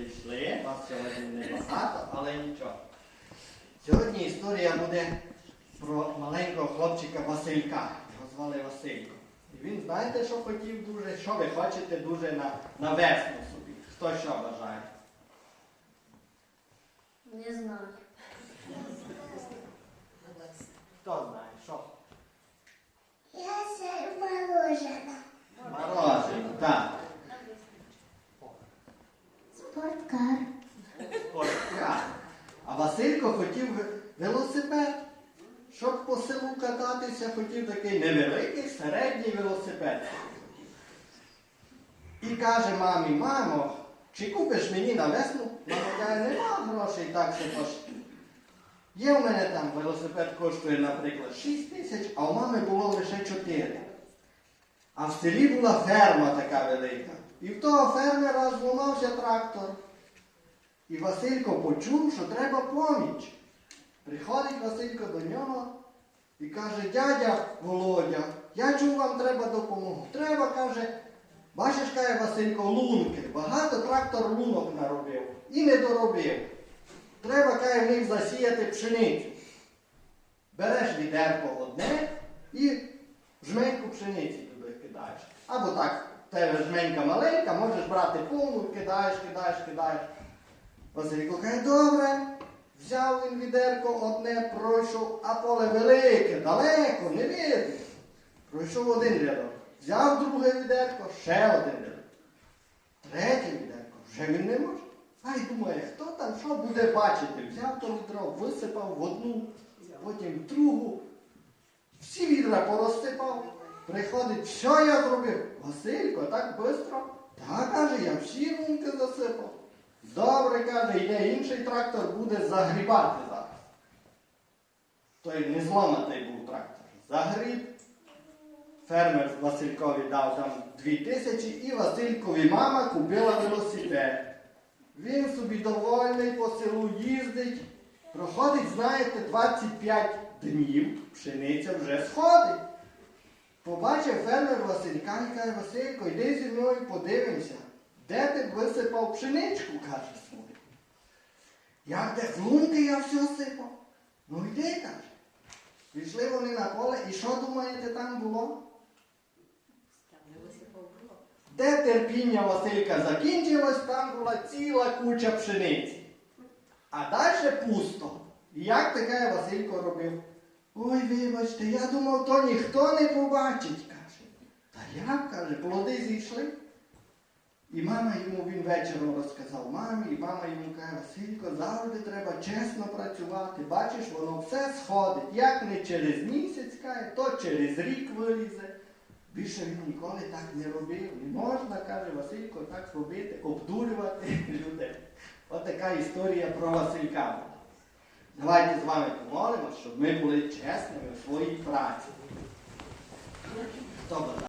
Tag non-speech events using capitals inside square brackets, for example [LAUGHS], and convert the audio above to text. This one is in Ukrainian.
прийшли. Вас сьогодні небагато, але нічого. Сьогодні історія буде про маленького хлопчика Василька. Його звали Василько. І він, знаєте, що хотів дуже? Що ви хочете дуже на, на весну собі? Хто що бажає? Не знаю. Хто знає, що? Я ще морожена. Морожено, так. Спорткар. Спорткар. А Василько хотів ве- велосипед. Щоб по селу кататися, хотів такий невеликий середній велосипед. І каже мамі, мамо, чи купиш мені на весну? Каже, нема грошей, так що пош. Є в мене там велосипед коштує, наприклад, 6 тисяч, а у мами було лише 4. А в селі була ферма така велика. І в того фермера зламався трактор. І Василько почув, що треба поміч. Приходить Василько до нього і каже, дядя Володя, я чув, вам треба допомогу. Треба, каже, бачиш, каже Василько, лунки. Багато трактор лунок наробив і не доробив. Треба, каже, в них засіяти пшеницю. Береш відерко одне і жменьку пшениці туди кидаєш. Або так, тебе жменька маленька, можеш брати повну, кидаєш, кидаєш, кидаєш. Василько каже, добре. Взяв він відерко одне, пройшов, а поле велике, далеко, не видно. Пройшов один рядок. Взяв друге відерко, ще один рядок. Третє відерко, вже він не може. А й думає, хто там що буде бачити? Взяв то відро, висипав в одну, потім в другу. Всі відра порозсипав. Приходить, що я зробив? Василько, так швидко. Так, каже, я всі лунки засипав. Добре, каже, йде інший трактор буде загрібати зараз. Той не зломатий був трактор. Загріб. Фермер Василькові дав там дві тисячі і Василькові мама купила велосипед. Він собі довольний по селу їздить. Проходить, знаєте, 25 днів, пшениця вже сходить. Побачив фермер Василька і каже, Василько, йди зі мною подивимося. Де ти висипав пшеничку, каже свою. Як де з лунки я все сипав? Ну йди, каже. Пішли вони на поле, і що думаєте там було? Де терпіння Василька закінчилось, там була ціла куча пшениці. А далі пусто. І як таке Василько робив? Ой, вибачте, я думав, то ніхто не побачить, каже. Та як, каже, плоди зійшли. І мама йому він вечором розказав мамі, і мама йому каже, Василько, завжди треба чесно працювати. Бачиш, воно все сходить. Як не через місяць, каже, то через рік вилізе. Більше він ніколи так не робив. Не можна, каже Василько, так робити, обдурювати [LAUGHS] людей. От така історія про Василька. Давайте з вами помолимо, щоб ми були чесними у своїй праці. Бажає?